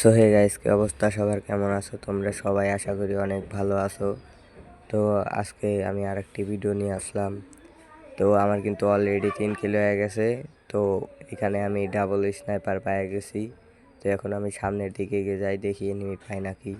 So hey guys কি অবস্থা? সবার কেমন আছো? তোমরা সবাই আশা করি অনেক ভালো আছো। তো, আজকে আমি আরেকটি ভিডিও নিয়ে আসলাম। তো, আমার কিন্তু অলরেডি তিন কিলো হয়ে গেছে। তো, এখানে আমি ডাবল স্নাইপার পায়ে গেছি। তো, এখন আমি সামনের দিকে এগিয়ে যাই, দেখি এনিমি পাই নাকি।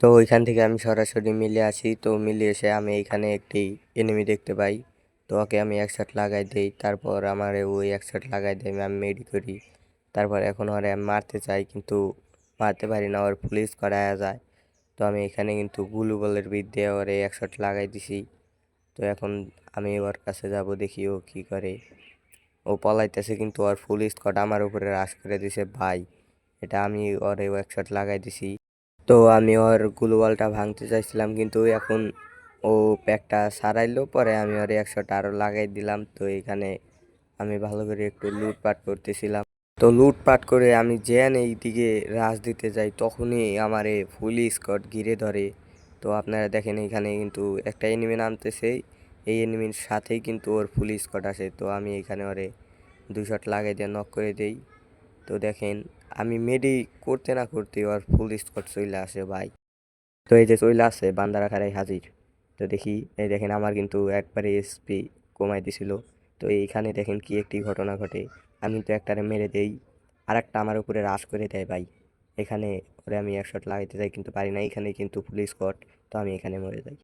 তো ওইখান থেকে আমি সরাসরি মিলে আসি। তো মিলে এসে আমি এখানে একটি এনিমি দেখতে পাই। তো ওকে আমি একশট লাগাই দিই, তারপর আমার ওই একশট লাগাই দেয় আমি মেডি করি। তারপর এখন ওরে আমি মারতে চাই, কিন্তু মারতে পারি না, ওর পুলিশ করায়া যায়। তো আমি এখানে কিন্তু গুলু বলের বিদ্যে ওরে একশট লাগাই দিছি। তো এখন আমি ওর কাছে যাব, দেখি ও কী করে। ও পলাইতেছে, কিন্তু ওর ফুল স্কট আমার উপরে রাশ করে দিছে, ভাই, এটা আমি ওরে একশট লাগাই দিছি। তো আমি ওর গ্লুওয়ালটা ভাঙতে চাইছিলাম, কিন্তু এখন ও প্যাকটা সারাইলো, পরে আমি ওর একশোটা আরও লাগাই দিলাম। তো এখানে আমি ভালো করে একটু লুটপাট করতেছিলাম। তো লুটপাট করে আমি যেন এই দিকে রাশ দিতে যাই, তখনই আমারে ফুল স্কট ঘিরে ধরে। তো আপনারা দেখেন এখানে কিন্তু একটা এনিমি নামতেছে, এই এনিমির সাথেই কিন্তু ওর ফুল স্কট আসে তো আমি এখানে ওরে দুই শট লাগাই দিয়ে নক করে দেই। তো দেখেন, আমি মেডি করতে না করতে ওর ফুল স্কট চইলা আসে ভাই। তো এই যে চইলা আসে বান্দারা খারাই হাজির। তো দেখি, এই দেখেন আমার কিন্তু একবারে এসপি কমাই দিছিল। তো এইখানে দেখেন কি একটি ঘটনা ঘটে। আমি তো একটারে মেরে দেই আর একটা আমার উপরে রাশ করে দেয় ভাই। এখানে ওরে আমি এক শট লাগাইতে যাই কিন্তু পারি না এখানে কিন্তু ফুল স্কট তো আমি এখানে মরে যাই।